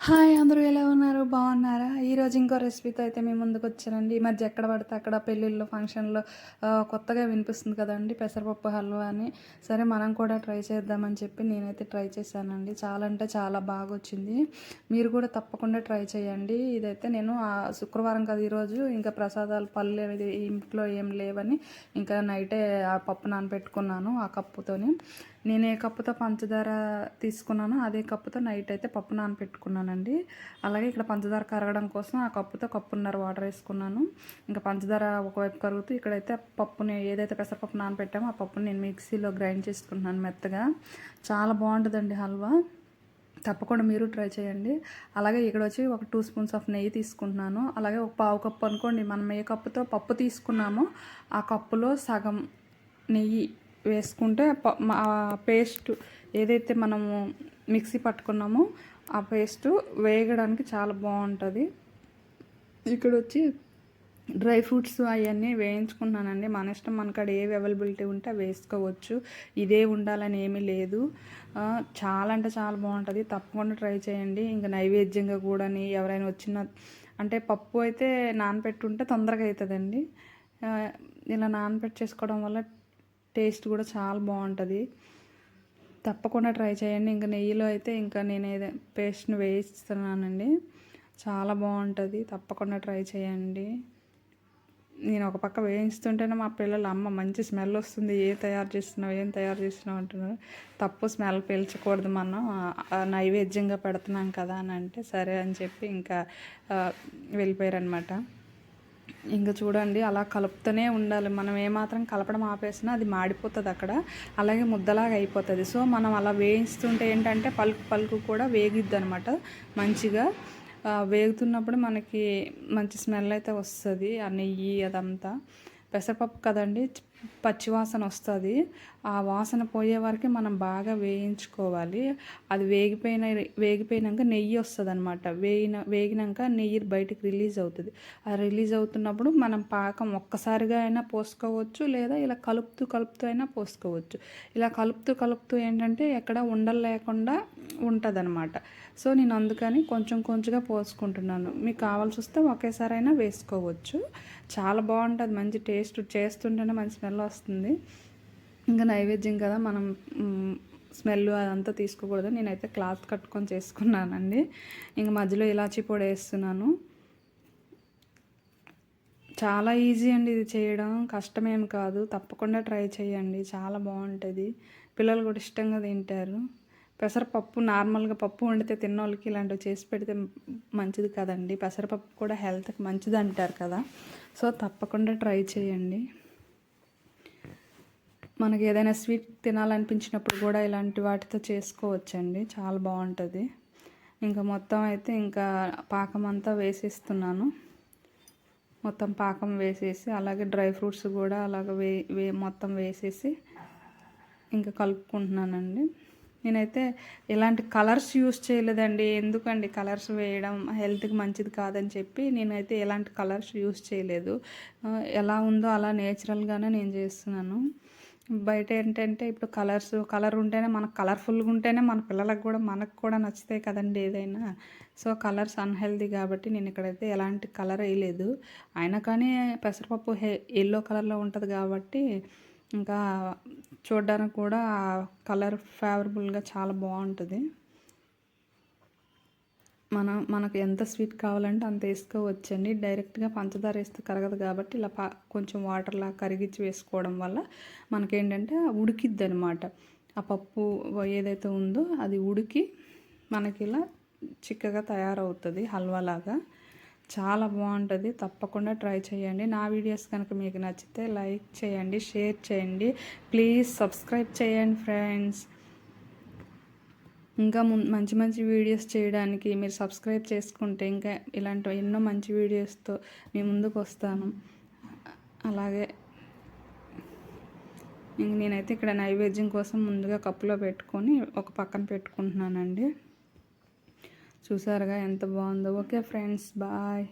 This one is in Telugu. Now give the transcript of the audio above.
హాయ్ అందరూ ఎలా ఉన్నారు? బాగున్నారా? ఈరోజు ఇంకో రెసిపీతో అయితే మేము ముందుకు వచ్చానండి. ఈ మధ్య ఎక్కడ పడితే అక్కడ పెళ్ళిళ్ళు ఫంక్షన్లో కొత్తగా వినిపిస్తుంది కదండి పెసరపప్పు హల్వా అని. సరే మనం కూడా ట్రై చేద్దామని చెప్పి నేనైతే ట్రై చేశానండి. చాలా అంటే చాలా బాగా వచ్చింది. మీరు కూడా తప్పకుండా ట్రై చేయండి. ఇదైతే నేను ఆ శుక్రవారం కదా ఈరోజు ఇంకా ప్రసాదాలు పళ్ళు ఇంట్లో ఏం లేవని ఇంకా నైటే ఆ పప్పు నానబెట్టుకున్నాను ఆ కప్పుతోని. నేను ఏ కప్పుతో పంచదార తీసుకున్నానో అదే కప్పుతో నైట్ అయితే పప్పు నానబెట్టుకున్నానండి అలాగే ఇక్కడ పంచదార కరగడం కోసం ఆ కప్పుతో కప్పున్నర వాటర్ వేసుకున్నాను. ఇంకా పంచదార ఒకవైపు కరుగుతూ ఇక్కడైతే పప్పుని ఏదైతే పెసరపప్పు నానబెట్టామో ఆ పప్పుని నేను మిక్సీలో గ్రైండ్ చేసుకుంటున్నాను మెత్తగా. చాలా బాగుంటుందండి హల్వా. తప్పకుండా మీరు ట్రై చేయండి. అలాగే ఇక్కడ వచ్చి ఒక టూ స్పూన్స్ ఆఫ్ నెయ్యి తీసుకుంటున్నాను. అలాగే ఒక పావు కప్పు అనుకోండి మనం ఏ కప్పుతో పప్పు తీసుకున్నామో ఆ కప్పులో సగం నెయ్యి వేసుకుంటే ప- పేస్ట్ ఏదైతే మనము మిక్సీ పట్టుకున్నామో ఆ పేస్ట్ వేగడానికి చాలా బాగుంటుంది. ఇక్కడ వచ్చి డ్రై ఫ్రూట్స్ అవన్నీ వేయించుకున్నానండి. మన ఇష్టం మనకాడ ఏవి అవైలబిలిటీ ఉంటే అవి వేసుకోవచ్చు. ఇదే ఉండాలని ఏమీ లేదు. చాలా అంటే చాలా బాగుంటుంది. తప్పకుండా ట్రై చేయండి. ఇంకా నైవేద్యంగా కూడాని ఎవరైనా వచ్చిన అంటే పప్పు అయితే నానపెట్టుంటే తొందరగా అవుతుందండి ఇలా నానబెట్టి చేసుకోవడం వల్ల టేస్ట్ కూడా చాలా బాగుంటుంది. తప్పకుండా ట్రై చేయండి. ఇంకా నెయ్యిలో అయితే ఇంకా నేను ఏదో పేస్ట్ని వేయిస్తున్నానండి. చాలా బాగుంటుంది. తప్పకుండా ట్రై చేయండి. నేను ఒక పక్క వేయిస్తుంటేనే మా పిల్లలు అమ్మ మంచి స్మెల్ వస్తుంది. ఏ తయారు చేస్తున్నావు? ఏం తయారు చేస్తున్నావు? అంటున్నారు. తప్పు స్మెల్ పీల్చకూడదు మనం నైవేద్యంగా పెడుతున్నాం కదా అని అంటే సరే అని చెప్పి ఇంకా వెళ్ళిపోయారు వెళ్ళిపోయారనమాట ఇంకా చూడండి అలా కలుపుతూనే ఉండాలి. మనం ఏమాత్రం కలపడం ఆపేసినా అది మాడిపోతుంది అక్కడ. అలాగే ముద్దలాగా అయిపోతుంది. సో మనం అలా వేయిస్తుంటే ఏంటంటే పలుకు పలుకు కూడా వేగిద్ది అనమాట మంచిగా వేగుతున్నప్పుడు మనకి మంచి స్మెల్ అయితే వస్తుంది ఆ నెయ్యి అదంతా. పెసరపప్పు కదండి పచ్చివాసన వస్తుంది. ఆ వాసన పోయే వరకు మనం బాగా వేయించుకోవాలి. అది వేగిపోయిన వేగిపోయినాక నెయ్యి వస్తుంది అనమాట వేగిన వేగినాక నెయ్యి బయటికి రిలీజ్ అవుతుంది. ఆ రిలీజ్ అవుతున్నప్పుడు మనం పాకం ఒక్కసారిగా అయినా పోసుకోవచ్చు లేదా ఇలా కలుపుతూ కలుపుతూ అయినా పోసుకోవచ్చు. ఇలా కలుపుతూ కలుపుతూ ఏంటంటే ఎక్కడ ఉండలు లేకుండా ఉంటుంది అనమాట సో నేను అందుకని కొంచెం కొంచెంగా పోసుకుంటున్నాను. మీకు కావాల్సి వస్తే ఒకేసారి అయినా వేసుకోవచ్చు. చాలా బాగుంటుంది. మంచి టేస్ట్ చేస్తుంటేనే మంచి స్మెల్ వస్తుంది. ఇంకా నైవేద్యం కదా మనం స్మెల్ అదంతా తీసుకోకూడదు. నేనైతే క్లాత్ కట్టుకొని చేసుకున్నానండి. ఇంక మధ్యలో ఇలాచీ పొడి వేస్తున్నాను. చాలా ఈజీ అండి ఇది చేయడం. కష్టమేం కాదు. తప్పకుండా ట్రై చేయండి. చాలా బాగుంటుంది. పిల్లలు కూడా ఇష్టంగా తింటారు. పెసరపప్పు నార్మల్గా పప్పు వండితే తిన్న వాళ్ళకి ఇలాంటివి చేసి పెడితే మంచిది కదండి. పెసరపప్పు కూడా హెల్త్కి మంచిది అంటారు కదా. సో తప్పకుండా ట్రై చేయండి. మనకి ఏదైనా స్వీట్ తినాలనిపించినప్పుడు కూడా ఇలాంటి వాటితో చేసుకోవచ్చండి. చాలా బాగుంటుంది. ఇంకా మొత్తం అయితే ఇంకా పాకం అంతా వేసేస్తున్నాను. మొత్తం పాకం వేసేసి అలాగే డ్రై ఫ్రూట్స్ కూడా అలాగ వే వే మొత్తం వేసేసి ఇంకా కలుపుకుంటున్నానండి. నేనైతే ఎలాంటి కలర్స్ యూస్ చేయలేదండి. ఎందుకండి? కలర్స్ వేయడం హెల్త్కి మంచిది కాదని చెప్పి నేనైతే ఎలాంటి కలర్స్ యూస్ చేయలేదు. ఎలా ఉందో అలా నేచురల్గానే నేను చేస్తున్నాను. బయట ఏంటంటే ఇప్పుడు కలర్స్ కలర్ ఉంటేనే మనకు కలర్ఫుల్గా ఉంటేనే మన పిల్లలకు కూడా మనకు కూడా నచ్చుతాయి కదండి ఏదైనా. సో కలర్స్ అన్హెల్దీ కాబట్టి నేను ఇక్కడైతే ఎలాంటి కలర్ వేయలేదు. అయినా కానీ పెసరపప్పు హే ఎల్లో కలర్లో ఉంటుంది కాబట్టి ఇంకా చూడడానికి కూడా కలర్ ఫేవరబుల్గా చాలా బాగుంటుంది. మనం మనకు ఎంత స్వీట్ కావాలంటే అంత వేసుకోవచ్చండి. డైరెక్ట్గా పంచదార వేస్తే కరగదు కాబట్టి ఇలా పా కొంచెం వాటర్లా కరిగించి వేసుకోవడం వల్ల మనకేంటంటే ఉడికిద్ది అనమాట ఆ పప్పు ఏదైతే ఉందో అది ఉడికి మనకి ఇలా చిక్కగా తయారవుతుంది హల్వాలాగా. చాలా బాగుంటుంది. తప్పకుండా ట్రై చేయండి. నా వీడియోస్ కనుక మీకు నచ్చితే లైక్ చేయండి షేర్ చేయండి. ప్లీజ్ సబ్స్క్రైబ్ చేయండి ఫ్రెండ్స్. ఇంకా ముం- మంచి మంచి వీడియోస్ చేయడానికి మీరు సబ్స్క్రైబ్ చేసుకుంటే ఇంకా ఇలాంటి ఎన్నో మంచి వీడియోస్తో మీ ముందుకు వస్తాను. అలాగే ఇంక నేనైతే ఇక్కడ నైవేద్యం కోసం ముందుగా కప్పులో పెట్టుకొని ఒక పక్కన పెట్టుకుంటున్నానండి. చూసారుగా ఎంత బాగుందో. Okay friends bye.